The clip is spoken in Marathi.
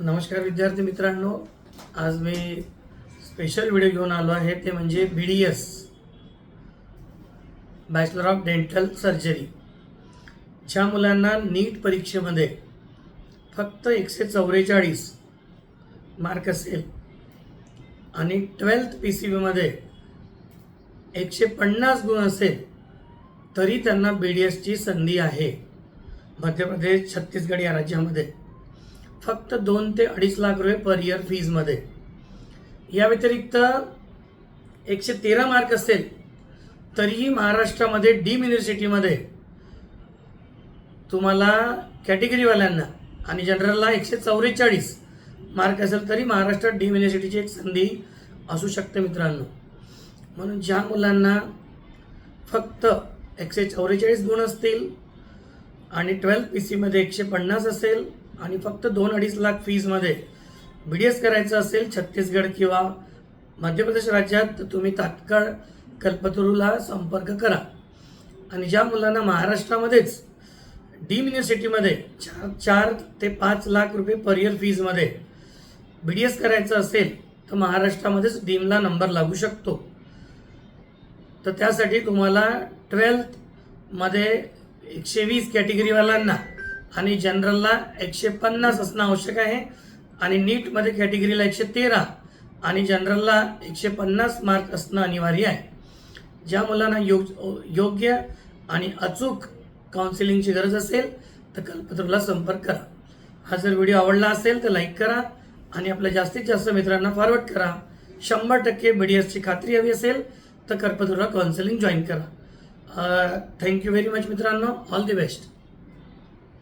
नमस्कार विद्यार्थी मित्रांनो आज मी स्पेशल व्हिडिओ घेऊन आलो आहे ते म्हणजे B D S bachelor of dental surgery ज्या मुलांना नीट परीक्षेमध्ये फक्त एकशे चौवेचाळीस मार्क असेल आणि ट्वेल्थ पी सी बीमध्ये एकशे पन्नास गुण असेल तरी त्यांना बी डी एसची संधी आहे. मध्य प्रदेश छत्तीसगड या राज्यामध्ये. फक्त दोन ते अडीच लाख रुपये पर इयर फीजमध्ये या व्यतिरिक्त एकशे तेरा मार्क असेल तरीही महाराष्ट्रामध्ये डीम युनिव्हर्सिटीमध्ये तुम्हाला कॅटेगरीवाल्यांना आणि जनरलला एकशे चौवेचाळीस मार्क असेल तरी महाराष्ट्रात डीम युनिव्हर्सिटीची एक संधी असू शकते मित्रांनो. म्हणून ज्या मुलांना फक्त एकशे चौवेचाळीस गुण असतील आणि ट्वेल्थ पी सीमध्ये एकशे पन्नास असेल आणि फक्त दोन अडीच लाख फीजमध्ये बी डी एस करायचं असेल छत्तीसगड किंवा मध्य प्रदेश राज्यात तुम्ही तात्काळ कल्पतरूला संपर्क करा. आणि ज्या मुलांना महाराष्ट्रामध्येच डीम युनिव्हर्सिटीमध्ये चार चार ते पाच लाख रुपये पर इयर फीजमध्ये बी डी एस करायचं असेल तर महाराष्ट्रामध्येच डीमला नंबर लागू शकतो. तर त्यासाठी तुम्हाला ट्वेल्थमध्ये एकशे वीस कॅटेगरीवाल्यांना आणि जनरलला एकशे पन्नास असणं आवश्यक आहे. आणि नीटमध्ये कॅटेगरीला एकशे तेरा आणि जनरलला एकशे पन्नास मार्क असणं अनिवार्य आहे. ज्या मुलांना योग योग्य आणि अचूक काउन्सिलिंगची गरज असेल तर कल्पतरूला संपर्क करा. हा जर व्हिडिओ आवडला असेल तर लाईक करा आणि आपल्या जास्तीत जास्त मित्रांना फॉरवर्ड करा. शंभर टक्के बी डी एसची खात्री हवी असेल तर कल्पतरूला काउन्सिलिंग जॉईन करा. थँक्यू व्हेरी मच मित्रांनो. All the best